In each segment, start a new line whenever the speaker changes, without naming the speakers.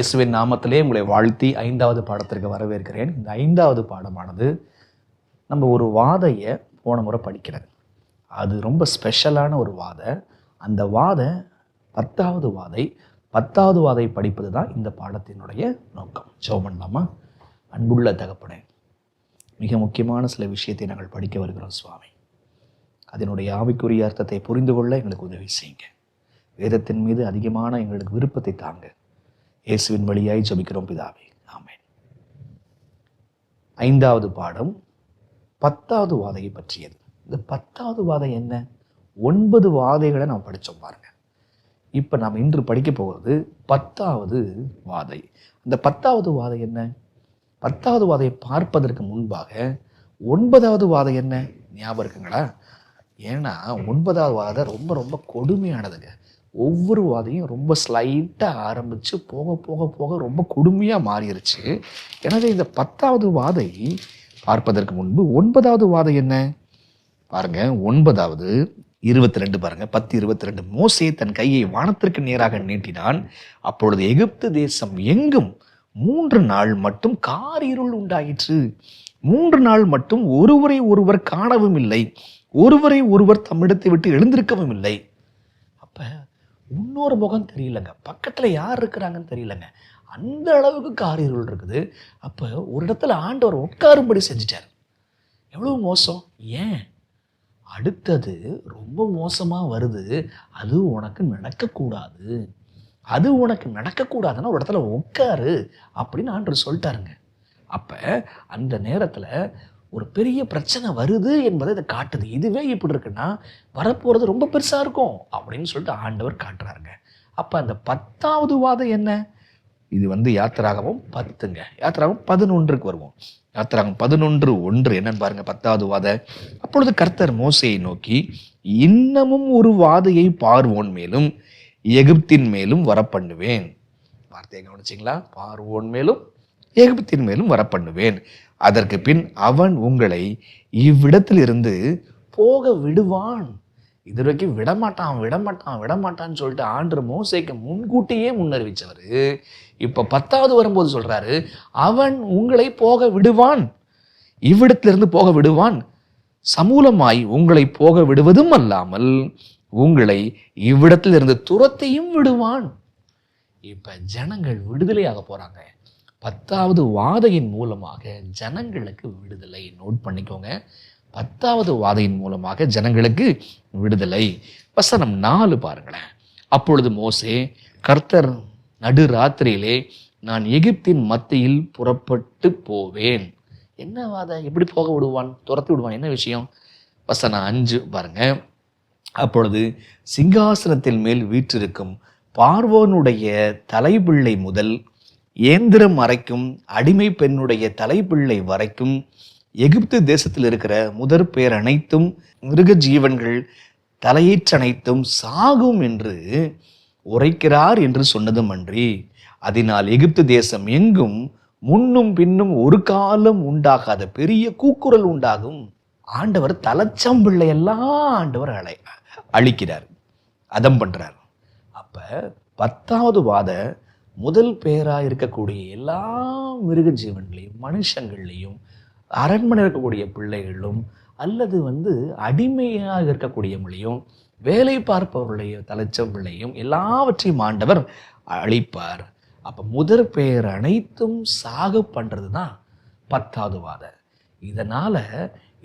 இயேசுவின் நாமத்திலே உங்களை வாழ்த்தி ஐந்தாவது பாடத்திற்கு வரவேற்கிறேன். இந்த ஐந்தாவது பாடமானது நம்ம ஒரு வாதையை போன முறை படிக்கிறது. அது ரொம்ப ஸ்பெஷலான ஒரு வாதை. அந்த வாதை பத்தாவது வாதை பத்தாவது வாதை படிப்பது தான் இந்த பாடத்தினுடைய நோக்கம். ஜெபம் பண்ணலாமா அன்புள்ள தகப்பனே மிக முக்கியமான சில விஷயத்தை நாங்கள் படிக்க வருகிறோம் சுவாமி. அதனுடைய ஆவிக்குரிய அர்த்தத்தை புரிந்து கொள்ள எங்களுக்கு உதவி செய்யுங்க. வேதத்தின் மீது அதிகமான எங்களுக்கு விருப்பத்தை தாங்க. இயேசுவின் வழியாய் ஜபிக்கிறோம் பிதாவே. ஆமேன். ஐந்தாவது பாடம் பத்தாவது வாதையை பற்றியது. இந்த பத்தாவது வாதை என்ன? ஒன்பது வாதைகளை நாம் படித்தோம் பாருங்க. இப்போ நாம் இன்று படிக்க போகிறது பத்தாவது வாதை. அந்த பத்தாவது வாதை என்ன? பத்தாவது வாதையை பார்ப்பதற்கு முன்பாக ஒன்பதாவது வாதை என்ன? ஞாபகம் இருக்குங்களா? ஏன்னா ஒன்பதாவது வாதை ரொம்ப ரொம்ப கொடுமையானதுங்க. ஒவ்வொரு வாதையும் ரொம்ப ஸ்லைட்டாக ஆரம்பித்து போக போக போக ரொம்ப கொடுமையாக மாறிடுச்சு எனவே இந்த பத்தாவது வாதை பார்ப்பதற்கு முன்பு ஒன்பதாவது வாதை என்ன? பாருங்க ஒன்பதாவது இருபத்தி ரெண்டு பாருங்க பத்து இருபத்தி ரெண்டு மோசே தன் கையை வானத்திற்கு நேராக நீட்டினான். அப்பொழுது எகிப்து தேசம் எங்கும் மூன்று நாள் மட்டும் காரிருள் உண்டாயிற்று. மூன்று நாள் மட்டும் ஒருவரை ஒருவர் காணவும் இல்லை. ஒருவரை ஒருவர் தம்மிடத்தை விட்டு எழுந்திருக்கவும் இல்லை. இன்னொரு முகம் தெரியலங்க. பக்கத்தில் யார் இருக்கிறாங்கன்னு தெரியலங்க. அந்த அளவுக்கு காரியர்கள் இருக்குது. அப்போ ஒரு இடத்துல ஆண்டவர் உட்காரும்படி செஞ்சிட்டார். எவ்வளோ மோசம்? ஏன்? அடுத்தது ரொம்ப மோசமாக வருது. அது உனக்கு நடக்கக்கூடாது. அது உனக்கு நடக்கக்கூடாதுன்னா ஒரு இடத்துல உட்காரு அப்படின்னு ஆண்டவர் சொல்லிட்டாருங்க. அப்போ அந்த நேரத்தில் ஒரு பெரிய பிரச்சனை வருது என்பதை இதை காட்டுது. இதுவே இப்படி இருக்குன்னா வரப்போகிறது ரொம்ப பெருசாக இருக்கும் அப்படின்னு சொல்லிட்டு ஆண்டவர் காட்டுறாருங்க. அப்போ அந்த பத்தாவது வாதம் என்ன? இது வந்து யாத்திராகவும் பத்துங்க. யாத்திராகவும் பதினொன்றுக்கு வருவோம். யாத்திராகம் பதினொன்று ஒன்று. என்னன்னு பாருங்க பத்தாவது வாத. அப்பொழுது கர்த்தர் மோசையை நோக்கி இன்னமும் ஒரு வாதையை பார்வோன் மேலும் எகிப்தின் மேலும் வரப்பண்ணுவேன். வார்த்தையை கவனிச்சிங்களா? பார்வோன் மேலும் எகிப்தின் மேலும் வரப்பண்ணுவேன். அதற்கு பின் அவன் உங்களை இவ்விடத்திலிருந்து போக விடுவான். இது வரைக்கும் விடமாட்டான் விடமாட்டான் விடமாட்டான்னு சொல்லிட்டு ஆண்டு மோசைக்கு முன்கூட்டியே முன்னறிவிச்சவர். இப்போ பத்தாவது வரும்போது சொல்கிறாரு அவன் உங்களை போக விடுவான். இவ்விடத்திலிருந்து போக விடுவான். சமூலமாய் உங்களை போக விடுவதும் அல்லாமல் உங்களை இவ்விடத்திலிருந்து துரத்தையும் விடுவான். இப்போ ஜனங்கள் விடுதலையாக போகிறாங்க பத்தாவது வாதையின் மூலமாக ஜனங்களுக்கு விடுதலை. நோட் பண்ணிக்கோங்க. பத்தாவது வாதையின் மூலமாக ஜனங்களுக்கு விடுதலை. வசனம் நாலு பாருங்களேன். அப்பொழுது மோசே கர்த்தர் நடு ராத்திரியிலே நான் எகிப்தின் மத்தியில் புறப்பட்டு போவேன். என்ன வாதை? எப்படி போக விடுவான்? துரத்தி விடுவான். என்ன விஷயம்? வசனம் அஞ்சு பாருங்க. அப்பொழுது சிங்காசனத்தின் மேல் வீற்றிருக்கும் பார்வோனுடைய தலைபிள்ளை முதல் ஏந்திரம் வரைக்கும் அடிமை பெண்ணுடைய தலைப்பிள்ளை வரைக்கும் எகிப்து தேசத்தில் இருக்கிற முதற் பேர் அனைத்தும் மிருக ஜீவன்கள் தலையீற்றனைத்தும் சாகும் என்று உரைக்கிறார் என்று சொன்னதும் அன்றி அதனால் எகிப்து தேசம் எங்கும் முன்னும் பின்னும் ஒரு காலம் உண்டாகாத பெரிய கூக்குரல் உண்டாகும். ஆண்டவர் தலைச்சம்பிள்ளை எல்லாம் ஆண்டவர் அழை அழிக்கிறார். அதம் பண்றார். அப்ப பத்தாவது வாத முதல் பேராக இருக்கக்கூடிய எல்லா மிருக ஜீவன்களையும் மனுஷங்கள்லையும் அரண்மனை இருக்கக்கூடிய பிள்ளைகளும் அல்லது வந்து அடிமையாக இருக்கக்கூடியவங்களையும் வேலை பார்ப்பவர்களையும் தலைச்சவர்களையும் பிள்ளையும் எல்லாவற்றையும் ஆண்டவர் அழிப்பார். அப்போ முதற் பெயர் அனைத்தும் சாக பண்ணுறது தான் பத்தாவது வாதை. இதனால்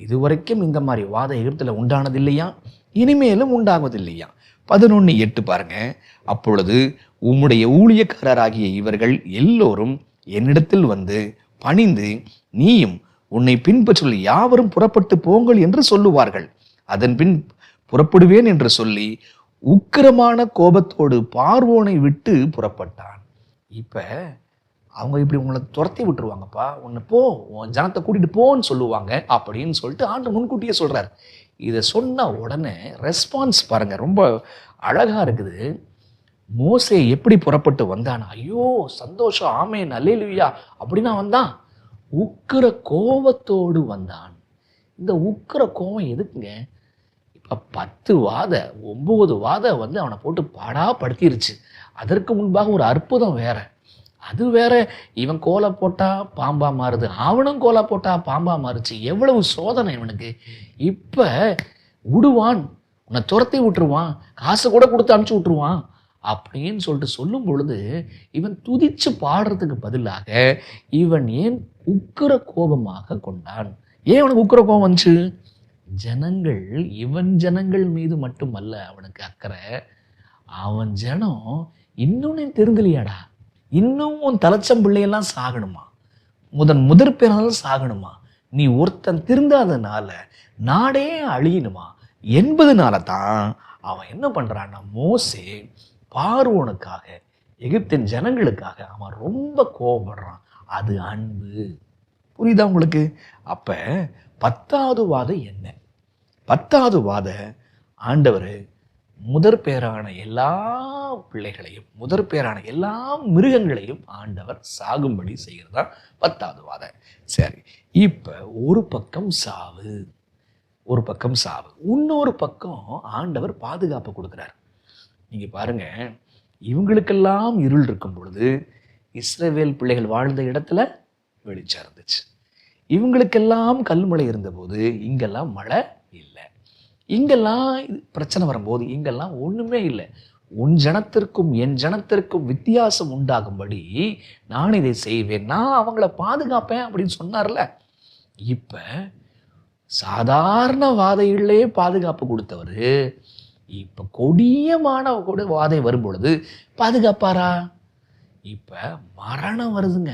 இதுவரைக்கும் இந்த மாதிரி வாத எகிப்தில் உண்டானது இல்லையா? இனிமேலும் உண்டாகுவதில்லையா பதினொன்று எட்டு பாருங்க. அப்பொழுது உம்முடைய ஊழியக்காரராகிய இவர்கள் எல்லோரும் என்னிடத்தில் வந்து பணிந்து நீயும் உன்னை பின்பற்றுள்ள யாவரும் புறப்பட்டு போங்கள் என்று சொல்லுவார்கள். அதன் பின் புறப்படுவேன் என்று சொல்லி உக்கிரமான கோபத்தோடு பார்வோனை விட்டு புறப்பட்டான். இப்போ அவங்க இப்படி உங்களை துரத்தி விட்டுருவாங்கப்பா. உன்னை போ உன் ஜனத்தை கூட்டிட்டு போன்னு சொல்லுவாங்க அப்படின்னு சொல்லிட்டு ஆண்டு முன்கூட்டியே சொல்கிறார் இதை சொன்ன உடனே ரெஸ்பான்ஸ் பாருங்கள் ரொம்ப அழகாக இருக்குது. மோசே எப்படி புறப்பட்டு வந்தானா? ஐயோ சந்தோஷம் ஆமே நல்லேலுவியா அப்படின்னா வந்தான். உக்கிர கோபத்தோடு வந்தான். இந்த உக்கிர கோபம் எதுக்குங்க? இப்போ பத்து வாத ஒம்பது வாத வந்து அவனை போட்டு பாடா படுத்திருச்சு அதற்கு முன்பாக ஒரு அற்புதம் வேற. அது வேற இவன் கோலை போட்டா பாம்பா மாறுது. அவனும் கோலை போட்டா பாம்பா மாறுச்சு. எவ்வளவு சோதனை இவனுக்கு. இப்போ விடுவான் உன்னை துரத்தி விட்டுருவான். காசு கூட கொடுத்து அனுப்பிச்சி விட்டுருவான். அப்படின்னு சொல்லிட்டு சொல்லும் பொழுது இவன் துதிச்சு பாடுறதுக்கு பதிலாக இவன் ஏன் உக்கிர கோபமாக கொண்டான்? ஏன் அவனுக்கு உக்கிர கோபம் வந்துச்சு? ஜனங்கள் இவன் ஜனங்கள் மீது மட்டுமல்ல அவனுக்கு அக்கறை. அவன் ஜனம் இன்னொன்னு திருந்தலையாடா இன்னும் உன் தலைச்சம் பிள்ளையெல்லாம் சாகணுமா? முதன் முதற் பிறந்தாலும் சாகணுமா? நீ ஒருத்தன் திருந்தாதனால நாடே அழியணுமா? என்பதனால தான் அவன் என்ன பண்ணுறான்னா மோசே பார்வோனுக்காக எகிப்தின் ஜனங்களுக்காக அவன் ரொம்ப கோபப்படுறான் அது அன்பு. புரியுதா உங்களுக்கு? அப்போ பத்தாவது வாதம் என்ன? பத்தாவது வாத ஆண்டவர் முதற் பேரான எல்லா பிள்ளைகளையும் முதற் பேரான எல்லா மிருகங்களையும் ஆண்டவர் சாகும்படி செய்கிறதா பத்தாவது வாத. சரி இப்போ ஒரு பக்கம் சாவு. ஒரு பக்கம் சாவு. இன்னொரு பக்கம் ஆண்டவர் பாதுகாப்பு கொடுக்குறாரு. நீங்கள் பாருங்க. இவங்களுக்கெல்லாம் இருள் இருக்கும் பொழுது இஸ்ரவேல் பிள்ளைகள் வாழ்ந்த இடத்துல வெளிச்சம் இருந்துச்சு. இவங்களுக்கெல்லாம் கல்மழை இருந்தபோது இங்கெல்லாம் மழை இல்லை. இங்கெல்லாம் இது பிரச்சனை வரும்போது இங்கெல்லாம் ஒன்றுமே இல்லை. உன் ஜனத்திற்கும் என் ஜனத்திற்கும் வித்தியாசம் உண்டாகும்படி நான் இதை செய்வேன். நான் அவங்கள பாதுகாப்பேன் அப்படின்னு சொன்னார்ல. இப்போ சாதாரண வாதையிலேயே பாதுகாப்பு கொடுத்தவர் இப்ப கொடியமான கூட வாதை வரும் பொழுது பாதுகாப்பாரா? இப்போ மரணம் வருதுங்க.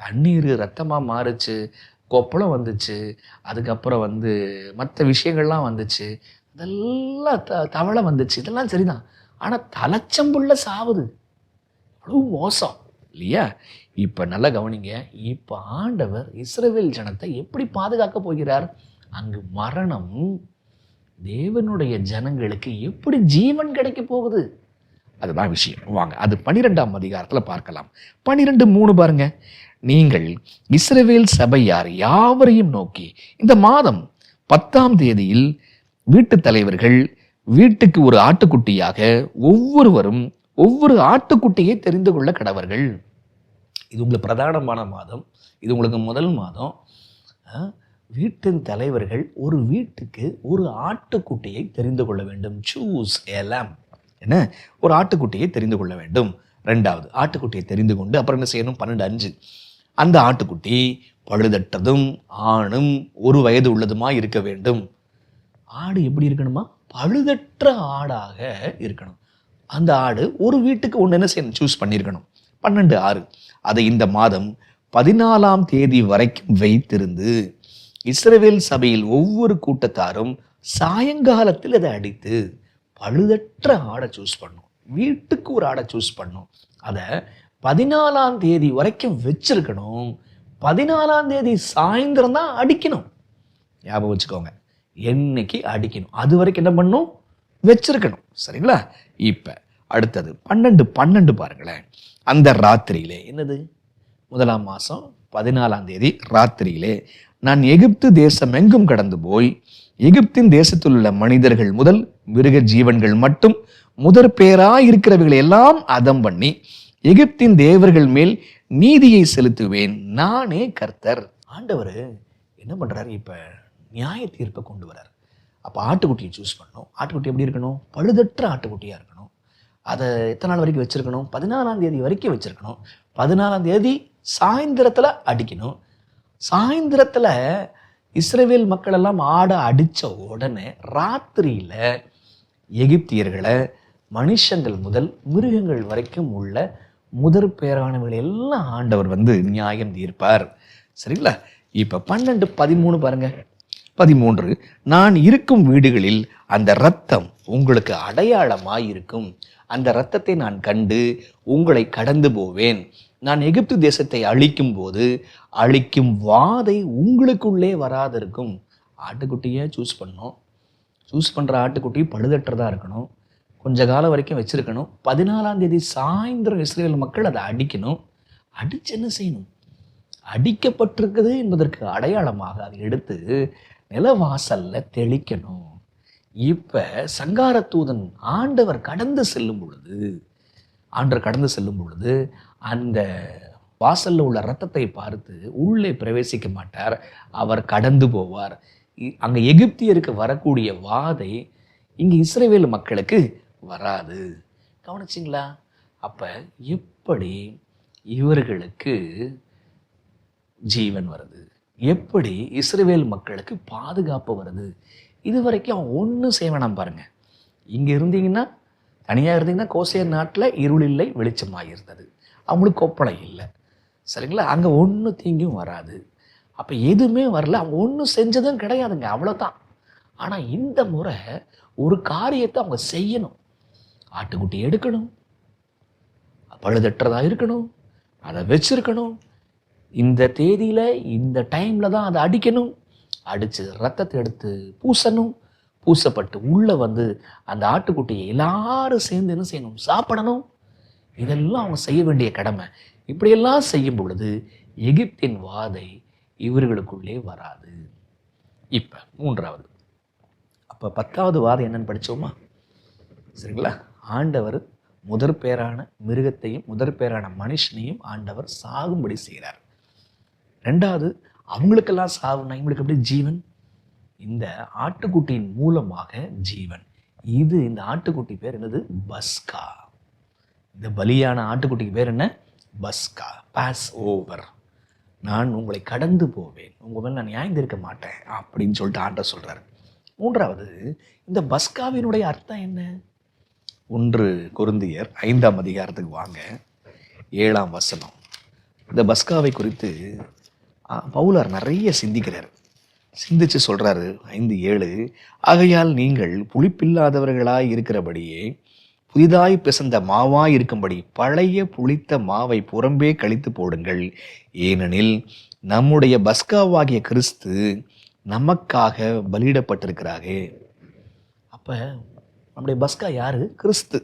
தண்ணீர் ரத்தமாக மாறுச்சு கொப்பளம் வந்துச்சு அதுக்கப்புறம் வந்து மற்ற விஷயங்கள்லாம் வந்துச்சு அதெல்லாம் த தவளை வந்துச்சு இதெல்லாம் சரிதான். ஆனால் தலைச்சம்புள்ள சாவுது. அவ்வளோ மோசம் இல்லையா? இப்போ நல்லா கவனிங்க இப்போ ஆண்டவர் இஸ்ரேவேல் ஜனத்தை எப்படி பாதுகாக்க போகிறார்? அங்கு மரணம் தேவனுடைய ஜனங்களுக்கு எப்படி ஜீவன் கிடைக்க போகுது? அதுதான் விஷயம். வாங்க அது பனிரெண்டாம் அதிகாரத்தில் பார்க்கலாம். பனிரெண்டு மூணு பாருங்க. நீங்கள் இஸ்ரவேல் சபையார் யாவரையும் நோக்கி இந்த மாதம் பத்தாம் தேதியில் வீட்டு தலைவர்கள் வீட்டுக்கு ஒரு ஆட்டுக்குட்டியாக ஒவ்வொருவரும் ஒவ்வொரு ஆட்டுக்குட்டியை தெரிந்து கொள்ள கடவர்கள். இது உங்களுக்கு பிரதானமான மாதம். இது உங்களுக்கு முதல் மாதம். வீட்டின் தலைவர்கள் ஒரு வீட்டுக்கு ஒரு ஆட்டுக்குட்டியை தெரிந்து கொள்ள வேண்டும். சூஸ் எலாம் என்ன? ஒரு ஆட்டுக்குட்டியை தெரிந்து கொள்ள வேண்டும். ரெண்டாவது ஆட்டுக்குட்டியை தெரிந்து கொண்டு அப்புறம் என்ன செய்யணும்? பன்னெண்டு அஞ்சு. அந்த ஆட்டுக்குட்டி பழுதற்றதும் ஆணும் ஒரு வயது உள்ளதுமாக இருக்க வேண்டும். ஆடு எப்படி இருக்கணுமா? பழுதற்ற ஆடாக இருக்கணும். அந்த ஆடு ஒரு வீட்டுக்கு ஒன்று என்ன செய்யணும்? சூஸ் பண்ணியிருக்கணும். பன்னெண்டு ஆறு. அதை இந்த மாதம் பதினாலாம் தேதி வரைக்கும் வைத்திருந்து இஸ்ரவேல் சபையில் ஒவ்வொரு கூட்டத்தாரும் சாயங்காலத்தில் அதை அடித்து பழுதற்ற ஆடை சூஸ் பண்ணும். வீட்டுக்கு ஒரு ஆடை சூஸ் பண்ணும். அதை பதினாலாம் தேதி வரைக்கும் வச்சிருக்கணும். பதினாலாம் தேதி சாயந்தரம் தான் அடிக்கணும். ஞாபகம் வச்சுக்கோங்க. என்னைக்கு அடிக்கணும்? அது வரைக்கும் என்ன பண்ணும்? வச்சிருக்கணும். சரிங்களா? இப்போ அடுத்தது பன்னெண்டு பன்னெண்டு பாருங்களேன். அந்த ராத்திரியிலே என்னது? முதலாம் மாதம் பதினாலாம் தேதி ராத்திரியிலே நான் எகிப்து தேசம் எங்கும் கடந்து போய் எகிப்தின் தேசத்தில் உள்ள மனிதர்கள் முதல் மிருக ஜீவன்கள் மட்டும் முதற் பேராய் எல்லாம் அதம் பண்ணி எகிப்தின் தேவர்கள் மேல் நீதியை செலுத்துவேன். நானே கர்த்தர். ஆண்டவர் என்ன பண்ணுறாரு இப்போ நியாய தீர்ப்பை கொண்டு வரார். அப்போ ஆட்டுக்குட்டியை சூஸ் பண்ணணும். ஆட்டுக்குட்டி எப்படி இருக்கணும்? பழுதற்ற ஆட்டுக்குட்டியாக இருக்கணும். அதை எத்தனை நாள் வரைக்கும் வச்சுருக்கணும்? பதினாலாம் தேதி வரைக்கும் வச்சுருக்கணும். பதினாலாம் தேதி சாயந்தரத்தில் அடிக்கணும். சாயந்தரத்தில் இஸ்ரேவேல் மக்கள் எல்லாம் ஆட அடித்த உடனே ராத்திரியில் எகிப்தியர்களை மனுஷங்கள் முதல் மிருகங்கள் வரைக்கும் உள்ள முதற் பேரானவர்கள் எல்லாம் ஆண்டவர் வந்து நியாயம் தீர்ப்பார். சரிங்களா? இப்போ பன்னெண்டு பதிமூணு பாருங்க. பதிமூன்று நான் இருக்கும் வீடுகளில் அந்த ரத்தம் உங்களுக்கு அடையாளமாய் இருக்கும் அந்த ரத்தத்தை நான் கண்டு உங்களை கடந்து போவேன். நான் எகிப்து தேசத்தை அழிக்கும் போது அழிக்கும் வாதை உங்களுக்குள்ளே வராதிருக்கும். ஆட்டுக்குட்டியை சூஸ் பண்ணோம் சூஸ் பண்ணுற ஆட்டுக்குட்டி பழுதற்றதாக இருக்கணும். கொஞ்ச காலம் வரைக்கும் வச்சுருக்கணும். பதினாலாம் தேதி சாயந்தரம் இஸ்ரேல் மக்கள் அதை அடிக்கணும். அடிச்சு என்ன செய்யணும்? அடிக்கப்பட்டிருக்குது என்பதற்கு அடையாளமாக அதை எடுத்து நிலவாசலில் தெளிக்கணும். இப்போ சங்காரத்தூதன் ஆண்டவர் கடந்து செல்லும் பொழுது ஆண்டவர் கடந்து செல்லும் பொழுது அந்த வாசலில் உள்ள ரத்தத்தை பார்த்து உள்ளே பிரவேசிக்க மாட்டார். அவர் கடந்து போவார். இ- எகிப்தியருக்கு வரக்கூடிய வாதை இங்கே இஸ்ரேவேல் மக்களுக்கு வராது. கவனிச்சிங்களா? அப்போ எப்படி இவர்களுக்கு ஜீவன் வருது? எப்படி இஸ்ரேவேல் மக்களுக்கு பாதுகாப்பு வருது? இது வரைக்கும் அவன் ஒன்றும் செய்ய பாருங்கள் இங்கே இருந்தீங்கன்னா தனியாக இருந்தீங்கன்னா கோசையர் நாட்டில் இருள் இல்லை வெளிச்சமாக இருந்தது அவங்களுக்கு கொப்பளை இல்லை. சரிங்களா? அங்கே ஒன்றும் தீங்கும் வராது. அப்போ எதுவுமே வரல. அவங்க ஒன்றும் செஞ்சதும் கிடையாதுங்க. அவ்வளோதான் ஆனால் இந்த முறை ஒரு காரியத்தை அவங்க செய்யணும். ஆட்டுக்குட்டி எடுக்கணும். பழுதற்றதாக இருக்கணும். அதை வச்சிருக்கணும். இந்த தேதியில் இந்த டைமில் தான் அதை அடிக்கணும். அடித்து ரத்தத்தை எடுத்து பூசணும். பூசப்பட்டு உள்ளே வந்து அந்த ஆட்டுக்குட்டியை எல்லாரும் சேர்ந்து என்ன செய்யணும்? சாப்பிடணும். இதெல்லாம் அவங்க செய்ய வேண்டிய கடமை. இப்படியெல்லாம் செய்யும் பொழுது எகிப்தின் வாதை இவர்களுக்குள்ளே வராது. இப்போ மூன்றாவது. அப்போ பத்தாவது வாதம் என்னன்னு படித்தோமா சரிங்களா? ஆண்டவர் முதற் பேரான மிருகத்தையும் முதற் பேரான மனுஷனையும் ஆண்டவர் சாகும்படி செய்கிறார் ரெண்டாவது அவங்களுக்கெல்லாம் சாவுனா இவங்களுக்கு எப்படி ஜீவன்? இந்த ஆட்டுக்குட்டியின் மூலமாக ஜீவன். இது இந்த ஆட்டுக்குட்டி பேர் என்னது? பஸ்கா. இந்த பலியான ஆட்டுக்குட்டிக்கு பேர் என்ன? பஸ்கா பாஸ் ஓவர் நான் உங்களை கடந்து போவேன். உங்க மேல நான் நியாயந்திருக்க மாட்டேன் அப்படின்னு சொல்லிட்டு ஆண்ட சொல்றாரு. மூன்றாவது இந்த பஸ்காவினுடைய அர்த்தம் என்ன? ஒன்று கொருந்தியர் ஐந்தாம் அதிகாரத்துக்கு வாங்க. ஏழாம் வசனம். இந்த பஸ்காவை குறித்து பவுலார் நிறைய சிந்திக்கிறார். சிந்திச்சு சொல்றாரு ஐந்து ஏழு ஆகையால் நீங்கள் புளிப்பில்லாதவர்களாய் இருக்கிறபடியே புதிதாய் பிசந்த மாவாய் இருக்கும்படி பழைய புளித்த மாவை புறம்பே கழித்து போடுங்கள். ஏனெனில் நம்முடைய பஸ்காவாகிய கிறிஸ்து நமக்காக பலியிடப்பட்டிருக்கிறாரே. அப்போ நம்முடைய பஸ்கா யாரு? கிறிஸ்து.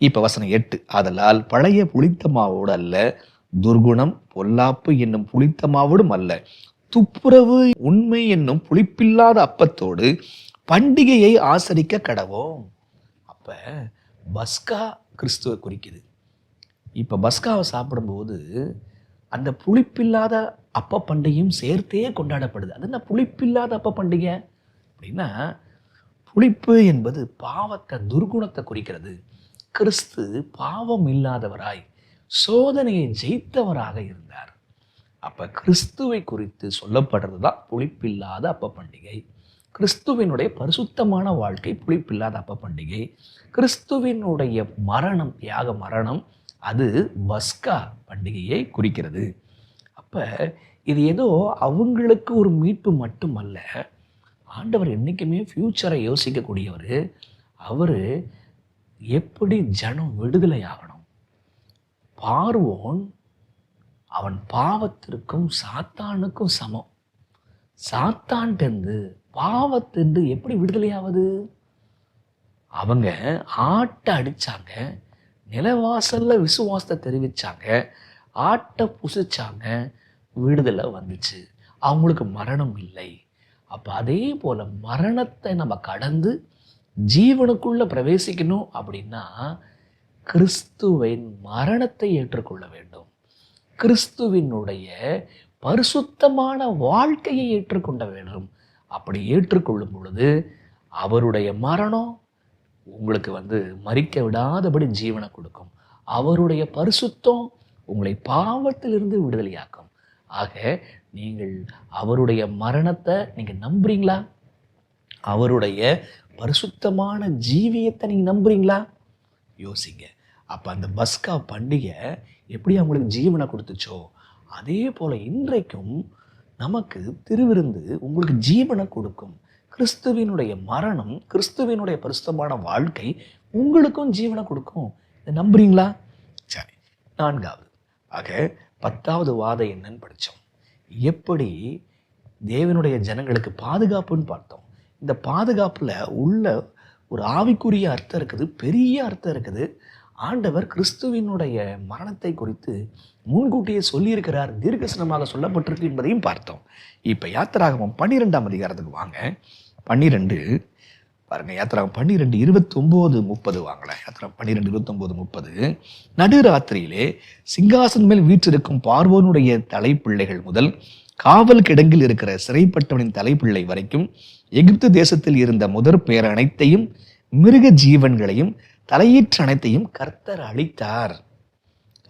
இப்போ வசனம் எட்டு. ஆதலால் பழைய புளித்த மாவோடு அல்ல துர்குணம் பொல்லாப்பு என்னும் புளித்த மாவோடும் அல்ல. துப்புரவு உண்மை என்னும் புளிப்பில்லாத அப்பத்தோடு பண்டிகையை ஆசரிக்க கடவோம். அப்ப பஸ்கா கிறிஸ்துவை குறிக்குது. இப்போ பஸ்காவை சாப்பிடும்போது அந்த புளிப்பில்லாத அப்ப பண்டிகையும் சேர்த்தே கொண்டாடப்படுது. அது என்ன புளிப்பில்லாத அப்ப பண்டிகை அப்படின்னா புளிப்பு என்பது பாவத்தை துர்குணத்தை குறிக்கிறது. கிறிஸ்து பாவம் இல்லாதவராய் சோதனையை ஜெயித்தவராக இருந்தார். அப்போ கிறிஸ்துவை குறித்து சொல்லப்படுறது தான் புளிப்பில்லாத அப்ப பண்டிகை கிறிஸ்துவினுடைய பரிசுத்தமான வாழ்க்கை புளிப்பில்லாத அப்ப பண்டிகை. கிறிஸ்துவினுடைய மரணம் தியாக மரணம் அது பஸ்கா பண்டிகையை குறிக்கிறது. அப்போ இது ஏதோ அவங்களுக்கு ஒரு மீட்பு மட்டுமல்ல ஆண்டவர் என்றைக்குமே ஃப்யூச்சரை யோசிக்கக்கூடியவர். அவர் எப்படி ஜனம் விடுதலை ஆகணும்? பார்வோன் அவன் பாவத்திற்கும் சாத்தானுக்கும் சமம். சாத்தான்ட்டு பாவத்தின்று எப்படி விடுதலையாவது? அவங்க ஆட்டை அடித்தாங்க நிலவாசலில் விசுவாசத்தை தெரிவித்தாங்க ஆட்டை புசிச்சாங்க விடுதலை வந்துச்சு. அவங்களுக்கு மரணம் இல்லை. அப்போ அதே போல் மரணத்தை நம்ம கடந்து ஜீவனுக்குள்ளே பிரவேசிக்கணும் அப்படின்னா கிறிஸ்துவின் மரணத்தை ஏற்றுக்கொள்ள வேண்டும். கிறிஸ்துவினுடைய பரிசுத்தமான வாழ்க்கையை ஏற்றுக்கொள்ள வேண்டும். அப்படி ஏற்றுக்கொள்ளும் பொழுது அவருடைய மரணம் உங்களுக்கு வந்து மறிக்க விடாதபடி ஜீவனை கொடுக்கும். அவருடைய பரிசுத்தம் உங்களை பாவத்திலிருந்து விடுதலையாக்கும். ஆக நீங்கள் அவருடைய மரணத்தை நீங்கள் நம்புறீங்களா? அவருடைய பரிசுத்தமான ஜீவியத்தை நீங்கள் நம்புறீங்களா? யோசிங்க. அப்போ அந்த பஸ்கா பண்டிகை எப்படி அவங்களுக்கு ஜீவனை கொடுத்துச்சோ அதே போல் இன்றைக்கும் நமக்கு திருவிருந்து உங்களுக்கு ஜீவனை கொடுக்கும். கிறிஸ்துவினுடைய மரணம் கிறிஸ்துவினுடைய பரிசுத்தமான வாழ்க்கை உங்களுக்கும் ஜீவனை கொடுக்கும். இதை நம்புறீங்களா? சரி நான்காவது. ஆக பத்தாவது வாதம் என்னன்னு படித்தோம் எப்படி தேவனுடைய ஜனங்களுக்கு பாதுகாப்புன்னு பார்த்தோம். இந்த பாதுகாப்பில் உள்ள ஒரு ஆவிக்குரிய அர்த்தம் இருக்குது பெரிய அர்த்தம் இருக்குது. ஆண்டவர் கிறிஸ்துவினுடைய மரணத்தை குறித்து முன்கூட்டியே சொல்லியிருக்கிறார் தீர்க்கசனமாக சொல்லப்பட்டிருக்கு என்பதையும் பார்த்தோம். இப்போ யாத்திராகமம் பன்னிரெண்டாம் அதிகாரத்துக்கு வாங்க. பன்னிரெண்டு பாருங்க யாத்திராகம் பன்னிரெண்டு இருபத்தொம்போது முப்பது வாங்களேன் யாத்திரா பன்னிரெண்டு இருபத்தொம்போது முப்பது. நடுராத்திரியிலே சிங்காசன் மேல் வீற்றிருக்கும் பார்வோனுடைய தலைப்பிள்ளைகள் முதல் காவல் கிடங்கில் இருக்கிற சிறைப்பட்டவனின் தலைப்பிள்ளை வரைக்கும் எகிப்து தேசத்தில் இருந்த முதற் பேர் அனைத்தையும் மிருக ஜீவன்களையும் தலையீற்று அனைத்தையும் கர்த்தர் அளித்தார்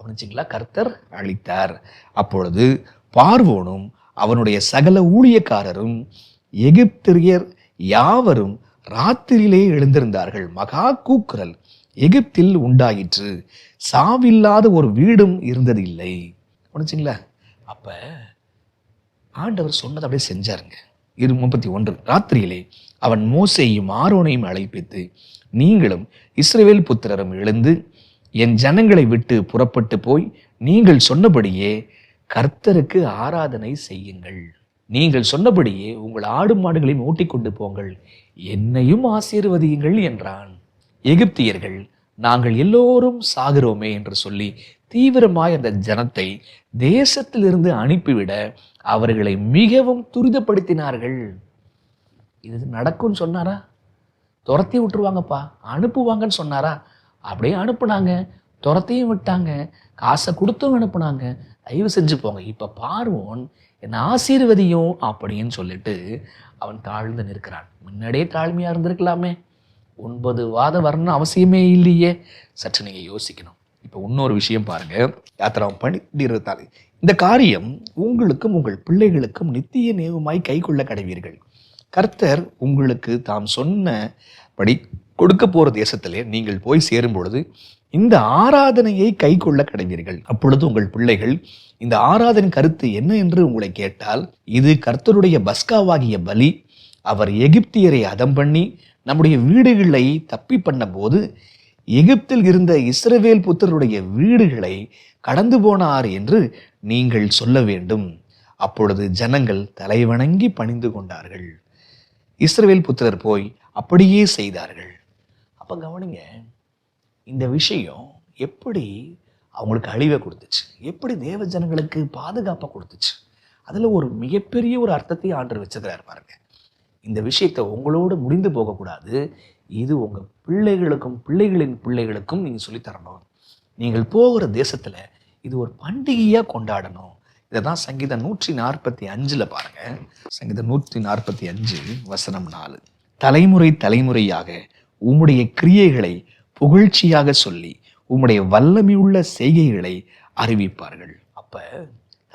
கவனிச்சிங்களா? கர்த்தர் அளித்தார் அப்பொழுது பார்வோனும் அவனுடைய சகல ஊழியக்காரரும் எகிப்தியர் யாவரும் ராத்திரியிலே எழுந்திருந்தார்கள். மகா கூக்குரல் எகிப்தில் உண்டாயிற்று. சாவில்லாத ஒரு வீடும் இருந்ததில்லை. கவனிச்சிங்களா? அப்ப ஆண்டவர் சொன்னதை அப்படியே செஞ்சாருங்க. இரு முப்பத்தி ஒன்று ராத்திரியிலே அவன் மோசையும் ஆரோனையும் அழைப்பித்து நீங்களும் இஸ்ரேல் புத்திரரும் எழுந்து என் ஜனங்களை விட்டு புறப்பட்டு போய் நீங்கள் சொன்னபடியே கர்த்தருக்கு ஆராதனை செய்யுங்கள். நீங்கள் சொன்னபடியே உங்கள் ஆடு மாடுகளையும் ஓட்டிக்கொண்டு போங்கள். என்னையும் ஆசீர்வதியுங்கள் என்றான். எகிப்தியர்கள் நாங்கள் எல்லோரும் சாகிறோமே என்று சொல்லி தீவிரமாய் அந்த ஜனத்தை தேசத்திலிருந்து அனுப்பிவிட அவர்களை மிகவும் துரிதப்படுத்தினார்கள். இது நடக்கும்னு சொன்னாரா? துரத்தி விட்டுருவாங்கப்பா. அனுப்புவாங்கன்னு சொன்னாரா? அப்படியே அனுப்புனாங்க. துரத்தையும் விட்டாங்க. காசை கொடுத்தும் அனுப்புனாங்க. தயவு செஞ்சு போங்க. இப்போ பார்வோன் என்னை ஆசீர்வதியும் அப்படின்னு சொல்லிட்டு அவன் தாழ்ந்து நிற்கிறான். முன்னாடியே தாழ்மையாக இருந்திருக்கலாமே. ஒன்பது வாதம் வரணும் அவசியமே இல்லையே. சற்று நீங்கள் யோசிக்கணும். இப்போ இன்னொரு விஷயம் பாருங்க. யாத்திரா பண்ணிருந்தாரு இந்த காரியம் உங்களுக்கும் உங்கள் பிள்ளைகளுக்கும் நித்திய நேவமாய் கை கொள்ள கடவீர்கள். கர்த்தர் உங்களுக்கு தாம் சொன்னபடி கொடுக்க போகிற தேசத்திலே நீங்கள் போய் சேரும் பொழுது இந்த ஆராதனையை கை கொள்ள கடவீர்கள். அப்பொழுது உங்கள் பிள்ளைகள் இந்த ஆராதனை கருத்து என்ன என்று உங்களை கேட்டால் இது கர்த்தருடைய பஸ்காவாகிய பலி அவர் எகிப்தியரை அதம் பண்ணி நம்முடைய வீடுகளை தப்பி பண்ண போது எகிப்தில் இருந்த இஸ்ரவேல் புத்தருடைய வீடுகளை கடந்து போனார் என்று நீங்கள் சொல்ல வேண்டும். அப்பொழுது ஜனங்கள் தலைவணங்கி பணிந்து கொண்டார்கள். இஸ்ரவேல் புத்திரர் போய் அப்படியே செய்தார்கள். அப்போ கவனிங்க இந்த விஷயம் எப்படி அவங்களுக்கு அழிவை கொடுத்துச்சு? எப்படி தேவ ஜனங்களுக்கு பாதுகாப்பை கொடுத்துச்சு? அதில் ஒரு மிகப்பெரிய ஒரு அர்த்தத்தை ஆண்டு வச்சுக்கிறார் பாருங்க. இந்த விஷயத்தை உங்களோடு முடிந்து போகக்கூடாது. இது உங்கள் பிள்ளைகளுக்கும் பிள்ளைகளின் பிள்ளைகளுக்கும் நீங்கள் சொல்லித்தரணும் நீங்கள் போகிற தேசத்தில் இது ஒரு பண்டிகையாக கொண்டாடணும். இதை தான் சங்கீதம் நூற்றி நாற்பத்தி அஞ்சில் பாருங்க. சங்கீதம் நூற்றி நாற்பத்தி அஞ்சு வசனம் நாலு. தலைமுறை தலைமுறையாக உம்முடைய கிரியைகளை புகழ்ச்சியாக சொல்லி உம்முடைய வல்லமையுள்ள செய்கைகளை அறிவிப்பார்கள். அப்போ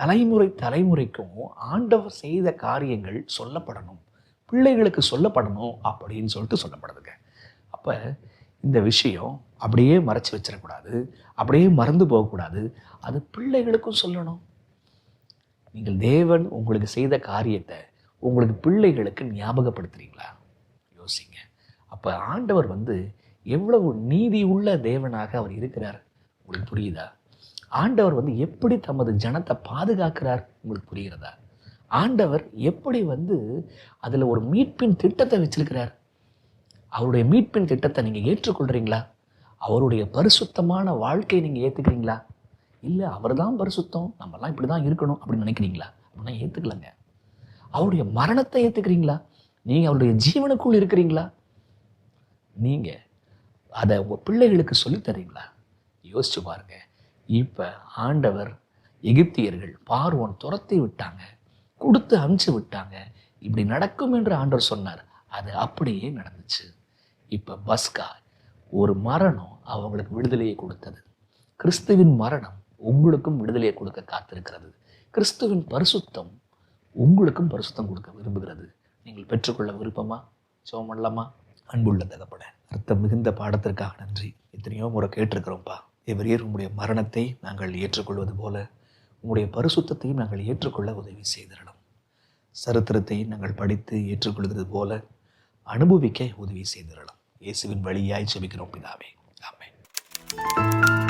தலைமுறை தலைமுறைக்கும் ஆண்டவர் செய்த காரியங்கள் சொல்லப்படணும். பிள்ளைகளுக்கு சொல்லப்படணும் அப்படின்னு சொல்லிட்டு சொல்லப்படுதுங்க. அப்போ இந்த விஷயம் அப்படியே மறைச்சு வச்சிடக்கூடாது. அப்படியே மறந்து போகக்கூடாது. அது பிள்ளைகளுக்கும் சொல்லணும். நீங்கள் தேவன் உங்களுக்கு செய்த காரியத்தை உங்களுக்கு பிள்ளைகளுக்கு ஞாபகப்படுத்துறீங்களா? யோசிங்க. அப்போ ஆண்டவர் வந்து எவ்வளவு நீதி உள்ள தேவனாக அவர் இருக்கிறார்? உங்களுக்கு புரியுதா? ஆண்டவர் வந்து எப்படி தமது ஜனத்தை பாதுகாக்கிறார்? உங்களுக்கு புரிகிறதா? ஆண்டவர் எப்படி வந்து அதில் ஒரு மீட்பின் திட்டத்தை வச்சிருக்கிறார்? அவருடைய மீட்பின் திட்டத்தை நீங்கள் ஏற்றுக்கொள்கிறீங்களா அவருடைய பரிசுத்தமான வாழ்க்கையை நீங்கள் ஏற்றுக்கிறீங்களா இல்லை அவர் தான் பரிசுத்தம் நம்மலாம் இப்படி தான் இருக்கணும் அப்படின்னு நினைக்கிறீங்களா? அப்படின்னா ஏற்றுக்கலங்க அவருடைய மரணத்தை ஏற்றுக்கிறீங்களா நீங்கள் அவருடைய ஜீவனுக்குள் இருக்கிறீங்களா? நீங்கள் அதை உங்கள் பிள்ளைகளுக்கு சொல்லித் தர்றீங்களா யோசிச்சு பாருங்க. இப்போ ஆண்டவர் எகிப்தியர்கள் பார்வோன் துரத்தி விட்டாங்க கொடுத்து அனுப்பிச்சு விட்டாங்க. இப்படி நடக்கும் என்று ஆண்டவர் சொன்னார். அது அப்படியே நடந்துச்சு. இப்போ பஸ்கா ஒரு மரணம் அவங்களுக்கு விடுதலையை கொடுத்தது. கிறிஸ்துவின் மரணம் உங்களுக்கும் விடுதலையை கொடுக்க காத்திருக்கிறது. கிறிஸ்துவின் பரிசுத்தம் உங்களுக்கும் பரிசுத்தம் கொடுக்க விரும்புகிறது. நீங்கள் பெற்றுக்கொள்ள விருப்பமா? சோமல்லமா? அன்புள்ள தகப்பட அர்த்தம் மிகுந்த பாடத்திற்காக நன்றி. எத்தனையோ முறை கேட்டிருக்கிறோம்ப்பா எவரையர் உங்களுடைய மரணத்தை நாங்கள் ஏற்றுக்கொள்வது போல உங்களுடைய பரிசுத்தையும் நாங்கள் ஏற்றுக்கொள்ள உதவி செய்திடணும். சரித்திரத்தை நாங்கள் படித்து ஏற்றுக்கொள்கிறது போல அனுபவிக்க உதவி செய்திடலாம் இயேசுவின் வழியாய் செபிக்கிறோம் பிதாவே. ஆமென்.